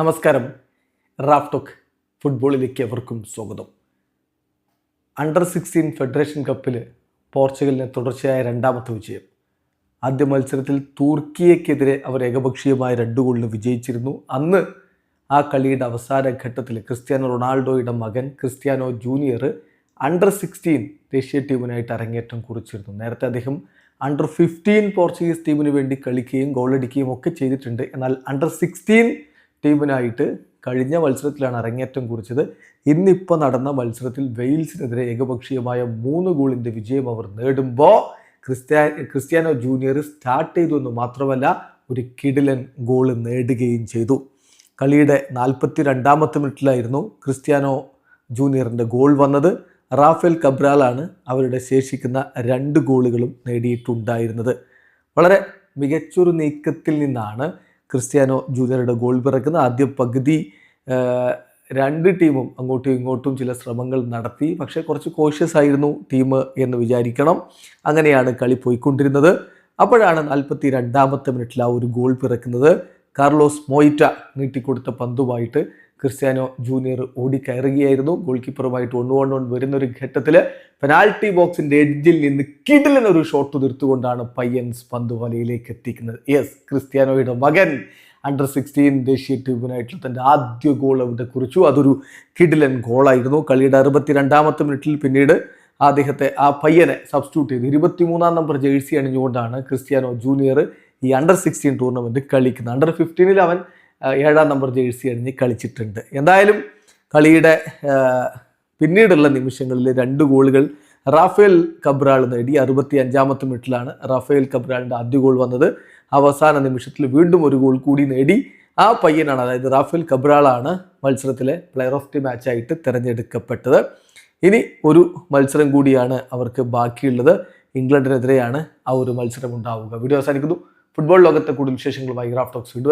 നമസ്കാരം. Raf talk ഫുട്ബോളിലേക്ക് എവർക്കും സ്വാഗതം. അണ്ടർ സിക്സ്റ്റീൻ ഫെഡറേഷൻ കപ്പിൽ പോർച്ചുഗലിന് തുടർച്ചയായ രണ്ടാമത്തെ വിജയം. ആദ്യ മത്സരത്തിൽ തുർക്കിയക്കെതിരെ അവർ ഏകപക്ഷീയമായ രണ്ട് ഗോളിന് വിജയിച്ചിരുന്നു. അന്ന് ആ കളിയുടെ അവസാന ഘട്ടത്തിൽ ക്രിസ്ത്യാനോ റൊണാൾഡോയുടെ മകൻ ക്രിസ്ത്യാനോ ജൂനിയർ അണ്ടർ സിക്സ്റ്റീൻ ദേശീയ ടീമിനായിട്ട് അരങ്ങേറ്റം കുറിച്ചിരുന്നു. നേരത്തെ അദ്ദേഹം അണ്ടർ ഫിഫ്റ്റീൻ പോർച്ചുഗീസ് ടീമിന് വേണ്ടി കളിക്കുകയും ഗോളടിക്കുകയും ഒക്കെ ചെയ്തിട്ടുണ്ട്. എന്നാൽ അണ്ടർ സിക്സ്റ്റീൻ ടീമിനായിട്ട് കഴിഞ്ഞ മത്സരത്തിലാണ് അരങ്ങേറ്റം കുറിച്ചത്. ഇന്നിപ്പോൾ നടന്ന മത്സരത്തിൽ വെയിൽസിനെതിരെ ഏകപക്ഷീയമായ മൂന്ന് ഗോളിന്റെ വിജയം അവർ നേടുമ്പോൾ ക്രിസ്ത്യാ ക്രിസ്ത്യാനോ ജൂനിയർ സ്റ്റാർട്ട് ചെയ്തു എന്ന് മാത്രമല്ല ഒരു കിടിലൻ ഗോൾ നേടുകയും ചെയ്തു. കളിയുടെ നാൽപ്പത്തി രണ്ടാമത്തെ മിനിറ്റിലായിരുന്നു ക്രിസ്ത്യാനോ ജൂനിയറിന്റെ ഗോൾ വന്നത്. റാഫേൽ കബ്രാലാണ് അവരുടെ ശേഷിക്കുന്ന രണ്ട് ഗോളുകളും നേടിയിട്ടുണ്ടായിരുന്നത്. വളരെ മികച്ചൊരു നീക്കത്തിൽ നിന്നാണ് ക്രിസ്ത്യാനോ ജൂനിയറുടെ ഗോൾ പിറക്കുന്ന ആദ്യ പകുതി രണ്ട് ടീമും അങ്ങോട്ടും ഇങ്ങോട്ടും ചില ശ്രമങ്ങൾ നടത്തി. പക്ഷേ കുറച്ച് കോഷ്യസ് ആയിരുന്നു ടീം എന്ന് വിചാരിക്കണം. അങ്ങനെയാണ് കളി പോയിക്കൊണ്ടിരുന്നത്. അപ്പോഴാണ് നാൽപ്പത്തി രണ്ടാമത്തെ മിനിറ്റിൽ ആ ഒരു ഗോൾ പിറക്കുന്നത്. കാർലോസ് മോയിറ്റ നീട്ടിക്കൊടുത്ത പന്തുമായിട്ട് ക്രിസ്ത്യാനോ ജൂനിയർ ഓടിക്കയറുകയായിരുന്നു. ഗോൾ കീപ്പറുമായിട്ട് ഒന്ന് വൺ വൺ വരുന്ന ഒരു ഘട്ടത്തിൽ പെനാൽറ്റി ബോക്സിന്റെ എഡ്ജിൽ നിന്ന് കിടിലിനൊരു ഷോട്ട് തീർത്തുകൊണ്ടാണ് പയ്യൻസ് പന്ത് വലയിലേക്ക് എത്തിക്കുന്നത്. യെസ് ക്രിസ്ത്യാനോയുടെ മകൻ അണ്ടർ സിക്സ്റ്റീൻ ദേശീയ ടീമിനായിട്ടുള്ള തന്റെ ആദ്യ ഗോൾ അവിടെ കുറിച്ചു. അതൊരു കിടിലൻ ഗോളായിരുന്നു കളിയുടെ അറുപത്തി രണ്ടാമത്തെ മിനിറ്റിൽ പിന്നീട് അദ്ദേഹത്തെ ആ പയ്യനെ സബ്സ്റ്റിറ്റ്യൂട്ട് ചെയ്ത് ഇരുപത്തിമൂന്നാം നമ്പർ ജേഴ്സി അണിഞ്ഞുകൊണ്ടാണ് ക്രിസ്ത്യാനോ ജൂനിയർ ഈ അണ്ടർ സിക്സ്റ്റീൻ ടൂർണമെന്റ് കളിക്കുന്നത് അണ്ടർ ഫിഫ്റ്റീനിൽ അവൻ ഏഴാം നമ്പർ ജേഴ്സി അണിഞ്ഞ് കളിച്ചിട്ടുണ്ട്. എന്തായാലും കളിയുടെ പിന്നീടുള്ള നിമിഷങ്ങളിൽ രണ്ട് ഗോളുകൾ റാഫേൽ കബ്രാൾ നേടി. അറുപത്തി അഞ്ചാമത്തെ മിനിറ്റിലാണ് റാഫേൽ കബ്രാളിന്റെ ആദ്യ ഗോൾ വന്നത്. അവസാന നിമിഷത്തിൽ വീണ്ടും ഒരു ഗോൾ കൂടി നേടി. ആ പയ്യനാണ് അതായത് റാഫേൽ കബ്രാളാണ് മത്സരത്തിലെ പ്ലെയർ ഓഫ് ദി മാച്ചായിട്ട് തിരഞ്ഞെടുക്കപ്പെട്ടത്. ഇനി ഒരു മത്സരം കൂടിയാണ് അവർക്ക് ബാക്കിയുള്ളത്. ഇംഗ്ലണ്ടിനെതിരെയാണ് ആ ഒരു മത്സരം ഉണ്ടാവുക. വീഡിയോ അവസാനിക്കുന്നു. ഫുട്ബോൾ ലോകത്തെ കൂടുതൽ വിശേഷങ്ങളുമായി ഗ്രാഫ് ടോക്സ് വീണ്ടും